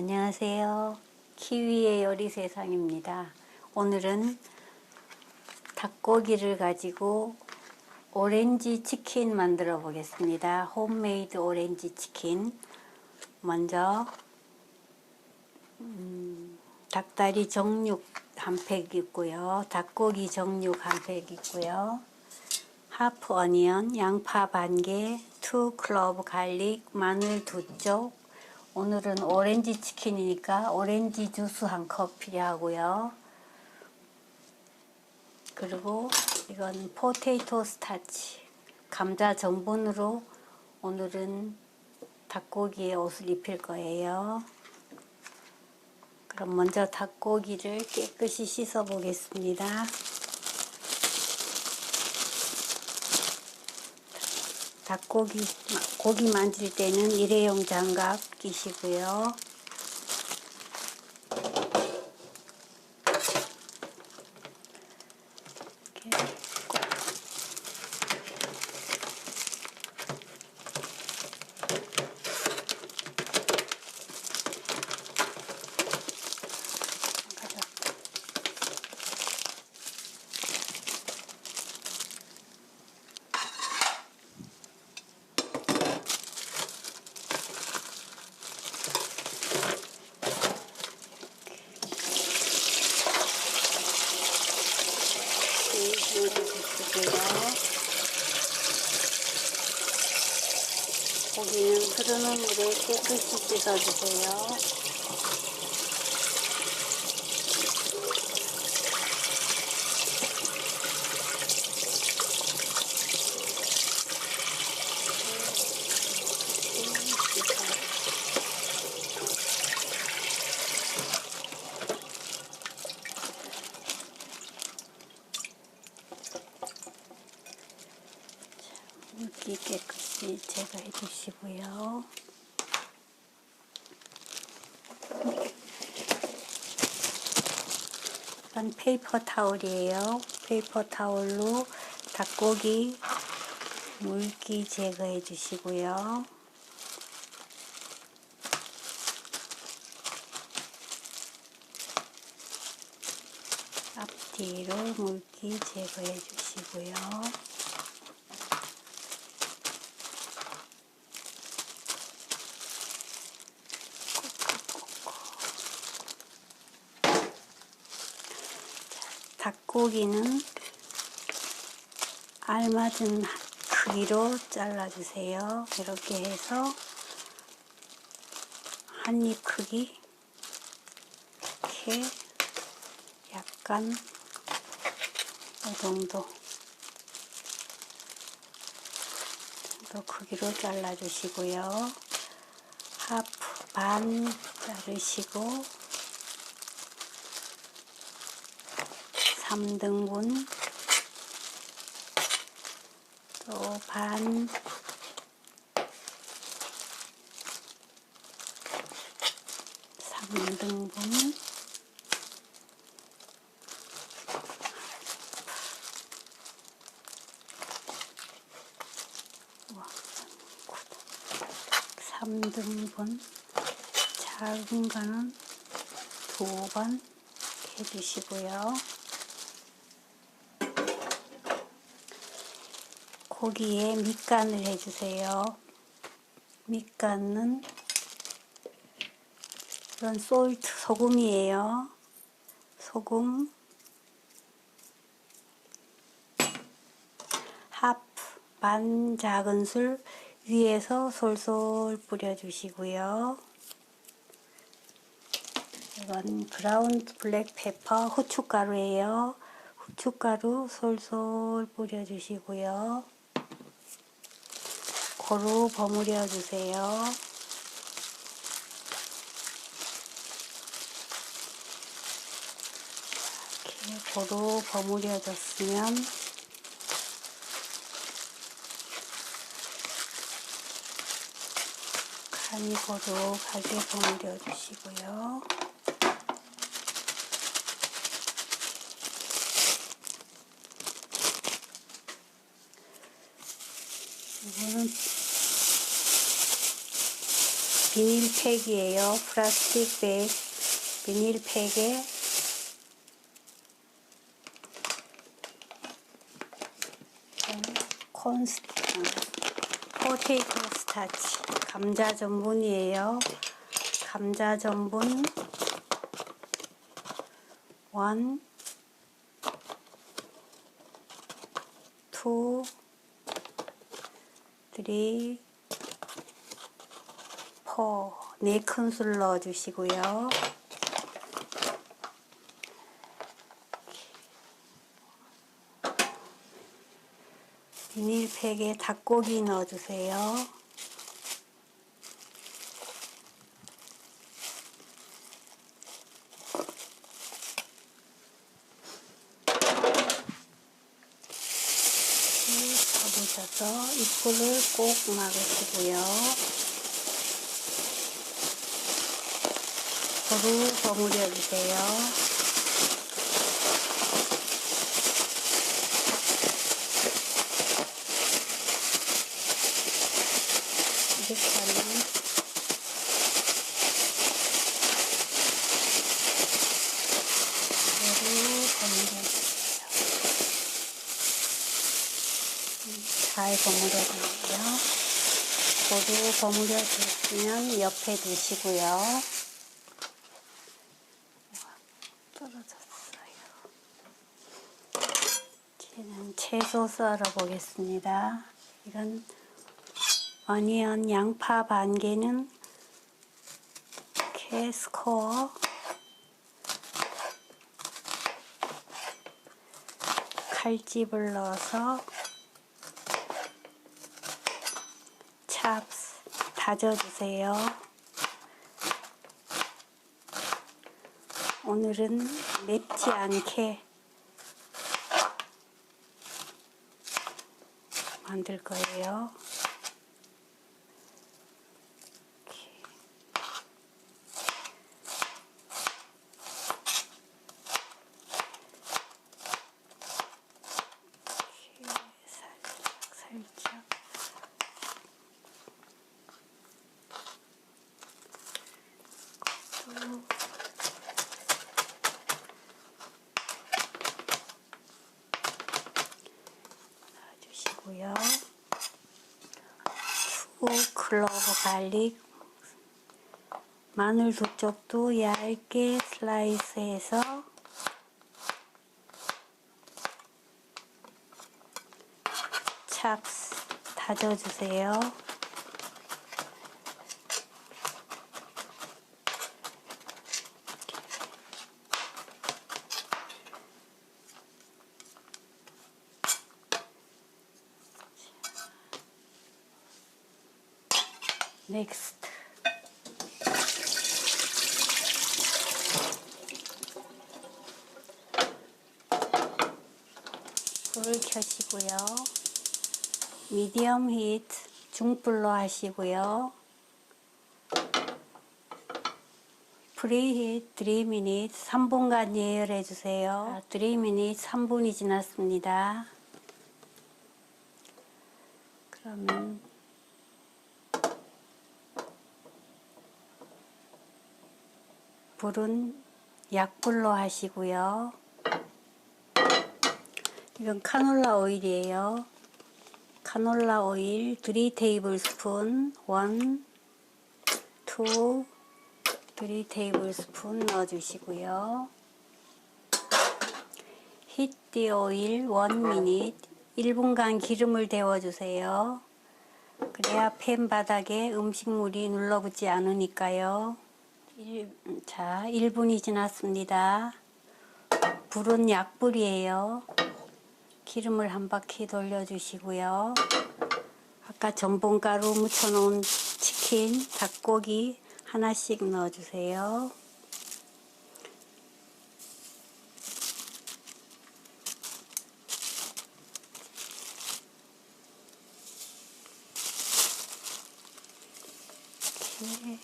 안녕하세요. 키위의 요리 세상입니다. 오늘은 닭고기를 가지고 오렌지 치킨 만들어 보겠습니다. 홈메이드 오렌지 치킨. 먼저 음, 닭다리 정육 한 팩 있고요. 닭고기 정육 한 팩 있고요. 하프 어니언, 양파 반 개, 투 클로브 갈릭, 마늘 두 쪽. 오늘은 오렌지 치킨이니까 오렌지 주스 한 컵 필요하고요. 그리고 이건 포테이토 스타치, 감자 전분으로 오늘은 닭고기에 옷을 입힐 거예요. 그럼 먼저 닭고기를 깨끗이 씻어 보겠습니다. 닭고기 고기 만질 때는 일회용 장갑 끼시고요. 이렇게 가져. 고기는 흐르는 물에 깨끗이 씻어주세요. 물기 깨끗이 제거해 주시고요. 이건 페이퍼 타올이에요. 페이퍼 타올로 닭고기 물기 제거해 주시고요. 앞뒤로 물기 제거해 주시고요. 닭고기는 알맞은 크기로 잘라주세요. 이렇게 해서 한 입 크기 이렇게 약간 이 정도 정도 크기로 잘라주시고요. 하프 반 자르시고 3등분 또 반 삼등분 삼등분 작은 거는 두 번 해주시고요. 고기에 밑간을 해주세요. 밑간은 이건 솔트 소금이에요. 소금 하프 반 작은술 위에서 솔솔 뿌려주시고요. 이건 그라운드 블랙 페퍼 후춧가루예요. 후춧가루 솔솔 뿌려주시고요. 고루 버무려 주세요. 이렇게 고루 버무려졌으면 간이 고루하게 버무려 주시고요. 이거는 비닐팩이에요. 플라스틱 백 비닐팩에 콘스 포테이토 스타치 감자 전분이에요. 감자 전분 원, 투, 쓰리, 포. 네 큰술 넣어주시고요. 비닐팩에 닭고기 넣어주세요. 접으셔서 입구를 꼭 막으시고요. 고루 버무려 주세요. 잘 버무려 주고요. 고루 버무려 주시면 옆에 두시고요. 이제는 채소 썰어 보겠습니다. 이건 어니언 양파 반 개는 캐스코어 칼집을 넣어서 찹스 다져주세요. 오늘은 맵지 않게 만들 거예요. 이렇게. 이렇게 살짝 살짝 또 놔주시고요. 투 클로브 갈릭 마늘 두 쪽도 얇게 슬라이스해서 찹스 다져주세요. 넥스트 불을 켜시고요. 미디엄 히트 중불로 하시고요. 프리히트 3미닛 3분간 예열해 주세요. 3미닛 3분이 지났습니다. 그러면 불은 약불로 하시고요. 이건 카놀라 오일이에요. 카놀라 오일 3 테이블 스푼 1, 2, 3 테이블 스푼 넣어주시고요. 히트 오일 1 미닛 1분간 기름을 데워주세요. 그래야 팬 바닥에 음식물이 눌러붙지 않으니까요. 일, 자, 1분이 지났습니다. 불은 약불이에요. 기름을 한 바퀴 돌려주시고요. 아까 전분가루 묻혀놓은 치킨, 닭고기 하나씩 넣어주세요. 이렇게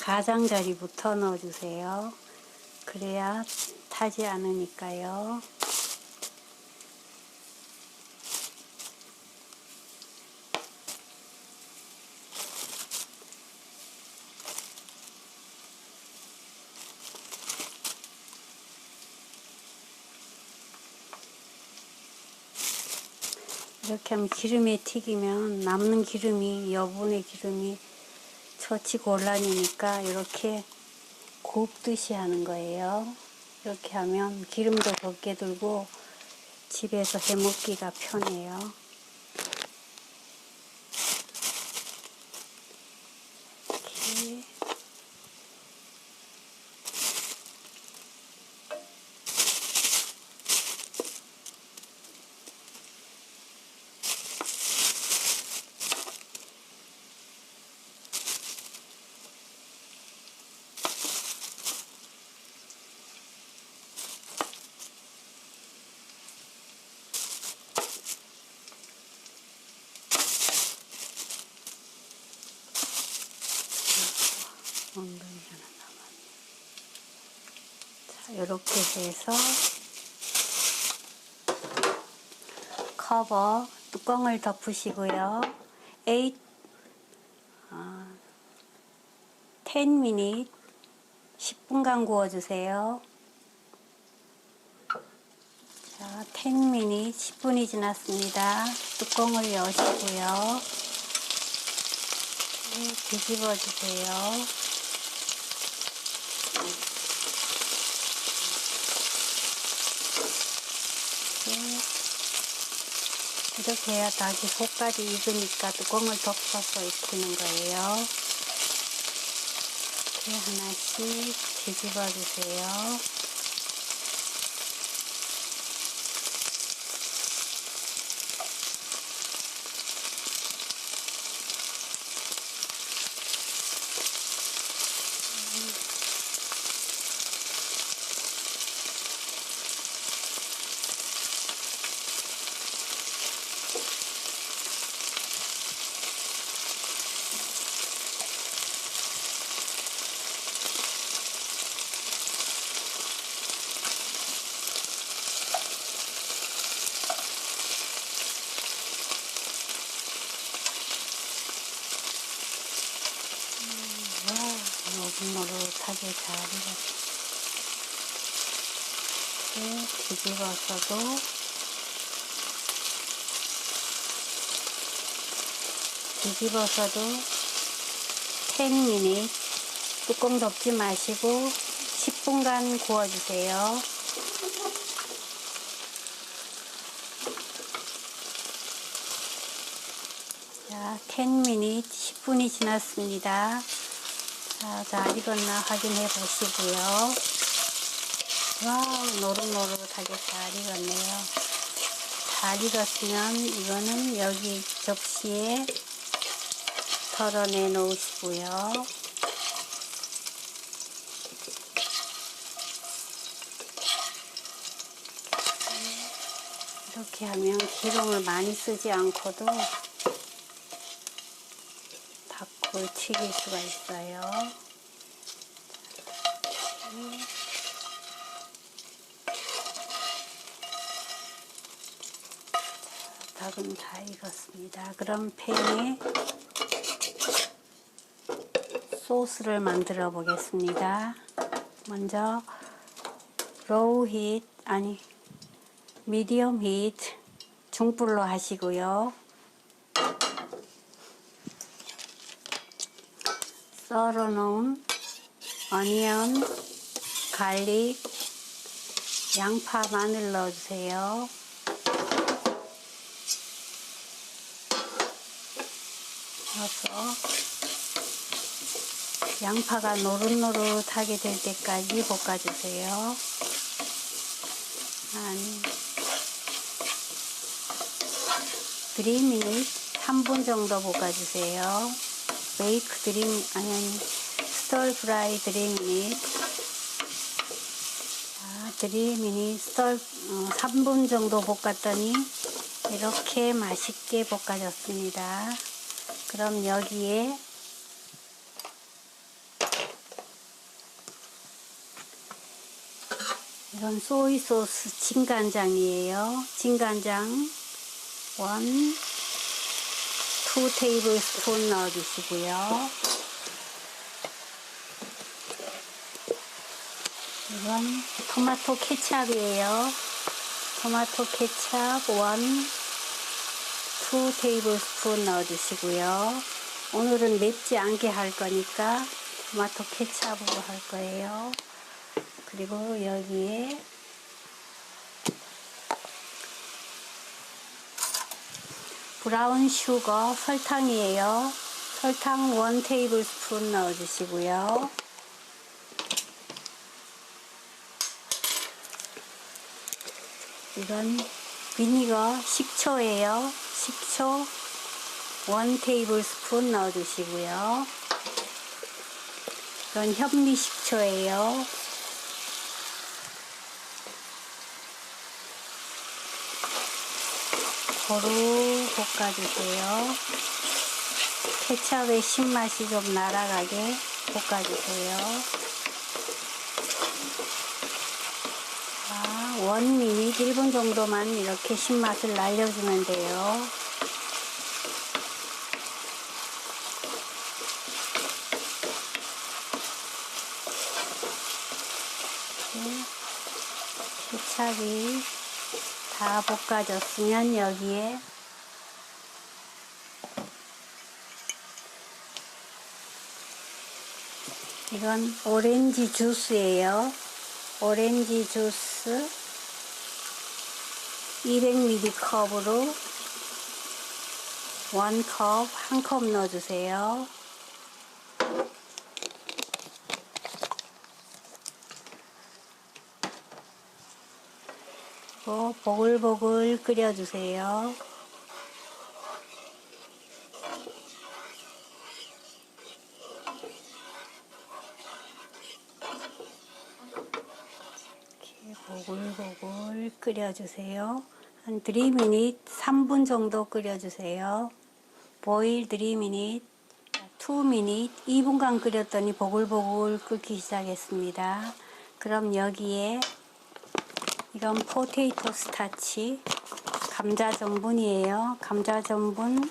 가장자리부터 넣어주세요. 그래야 타지 않으니까요. 이렇게 하면 기름에 튀기면 남는 기름이 여분의 기름이 처치 곤란이니까 이렇게 곱듯이 하는 거예요. 이렇게 하면 기름도 적게 들고 집에서 해 먹기가 편해요. 이렇게 엉덩이 하나 남았네. 자, 이렇게 해서 커버 뚜껑을 덮으시고요. 8 아, 10 minute 10분간 구워주세요. 자, 10 minute 10분이 지났습니다. 뚜껑을 여시고요. 네, 뒤집어 주세요. 네. 이렇게 해야 닭이 속까지 익으니까 뚜껑을 덮어서 익히는 거예요. 이렇게 하나씩 뒤집어 주세요. 와, 노릇노릇하게 잘 익었어. 이렇게 뒤집어서도 뒤집어서도 10미닛 뚜껑 덮지 마시고 10분간 구워주세요. 자, 10미닛 10분이 지났습니다. 자, 잘 익었나 확인해 보시고요. 와, 노릇노릇하게 잘 익었네요. 잘 익었으면 이거는 여기 접시에 덜어내 놓으시고요. 이렇게 하면 기름을 많이 쓰지 않고도 튀길 수가 있어요. 자, 닭은 다 익었습니다. 그럼 팬에 소스를 만들어 보겠습니다. 먼저 로우 히트 아니 미디엄 히트 중불로 하시고요. 썰어 놓은 어니언, 갈릭, 양파, 마늘 넣어주세요. 넣어서 양파가 노릇노릇하게 될 때까지 볶아주세요. 한 3미닛 3분 정도 볶아주세요. 베이크 드림 아니 아니 스톨 프라이 드림밋 자 드림밋 스톨 어, 3분 정도 볶았더니 이렇게 맛있게 볶아졌습니다. 그럼 여기에 이건 소이 소스 진간장이에요. 진간장 원, 투 테이블 스푼 넣어주시고요. 이건 토마토 케찹이에요. 토마토 케찹 원, 2 테이블 스푼 넣어주시고요. 오늘은 맵지 않게 할 거니까 토마토 케찹으로 할 거예요. 그리고 여기에 브라운 슈거 설탕이에요. 설탕 1 테이블 스푼 넣어주시고요. 이건 비니거 식초예요. 식초 1 테이블 스푼 넣어주시고요. 이건 현미 식초예요. 고루 볶아주세요. 케찹의 신맛이 좀 날아가게 볶아주세요. 자, 원 미닛 1분 정도만 이렇게 신맛을 날려주면 돼요. 이렇게 케찹이 다 볶아졌으면 여기에 이건 오렌지 주스예요. 오렌지 주스 200ml 컵으로 1컵, 한컵 넣어주세요. 그리고 보글보글 끓여주세요. 보글보글 끓여주세요. 한 3미닛, 3분 정도 끓여주세요. 보일 3미닛, 2미닛, 2분간 끓였더니 보글보글 끓기 시작했습니다. 그럼 여기에 이건 포테이토 스타치 감자 전분이에요. 감자 전분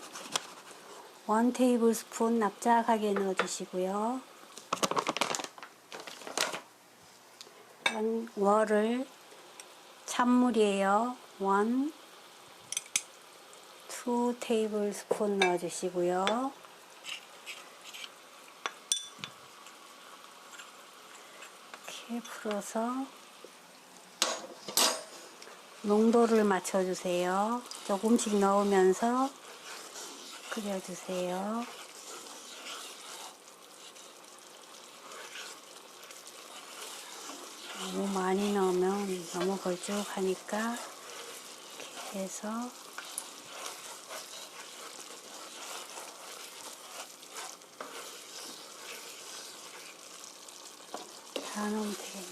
1 테이블 스푼 납작하게 넣어주시고요. 이건 월을 찬물이에요. 1, 2 테이블 스푼 넣어주시고요. 이렇게 풀어서 농도를 맞춰주세요. 조금씩 넣으면서 끓여주세요. 너무 많이 넣으면 너무 걸쭉하니까 이렇게 해서 다 넣으면 되겠네요.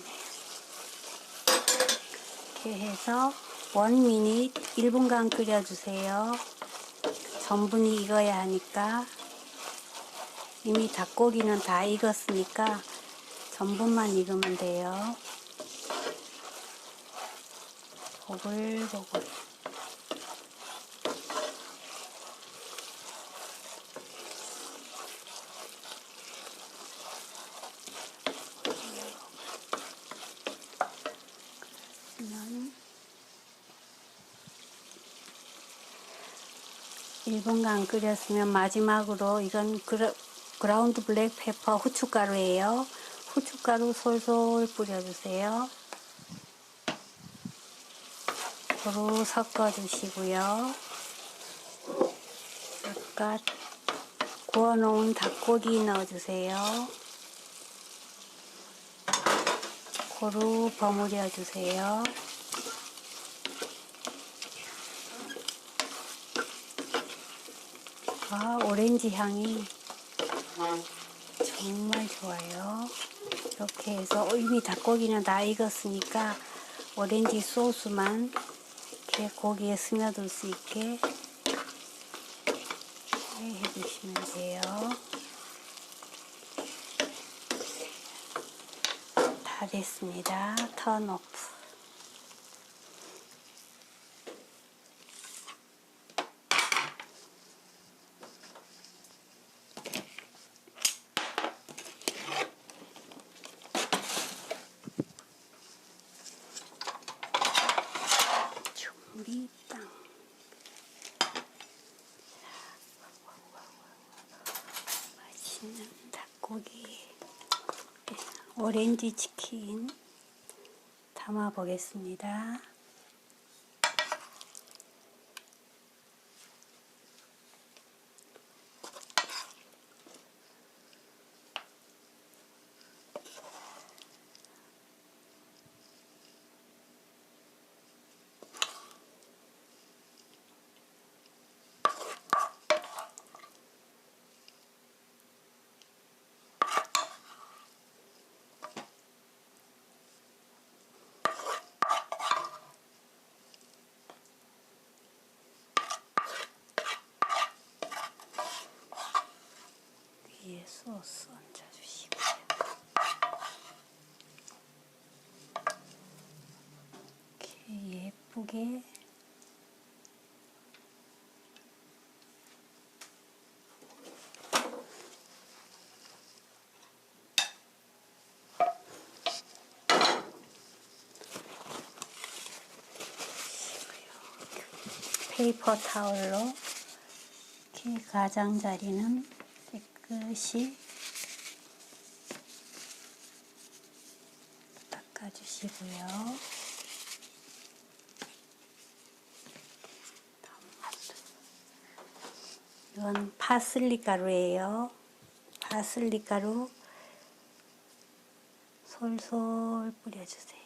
이렇게 해서 원 미닛 1분간 끓여주세요. 전분이 익어야 하니까 이미 닭고기는 다 익었으니까 전분만 익으면 돼요. 보글보글. 그러면 1분간 끓였으면 마지막으로 이건 그라, 그라운드 블랙 페퍼 후춧가루예요. 후춧가루 솔솔 뿌려주세요. 서로 섞어주시고요. 아까 구워놓은 닭고기 넣어주세요. 고루 버무려 주세요. 아, 오렌지 향이 정말 좋아요. 이렇게 해서 이미 닭고기는 다 익었으니까 오렌지 소스만 이렇게 고기에 스며들 수 있게 해주시면 돼요. 됐습니다. 턴 오프. 준비 땅. 맛있는 닭고기. 오렌지 치킨 담아 보겠습니다. 위에 소스 얹어주시고요. 이렇게 예쁘게 페이퍼 타올로 이렇게 가장자리는 깨끗이 닦아주시고요. 이건 파슬리 가루예요. 파슬리 가루 솔솔 뿌려주세요.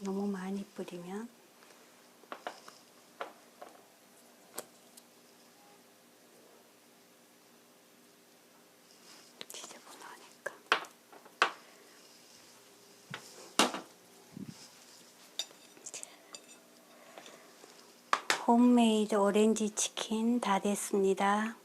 너무 많이 뿌리면 지저분하니까. 홈메이드 오렌지 치킨 다 됐습니다.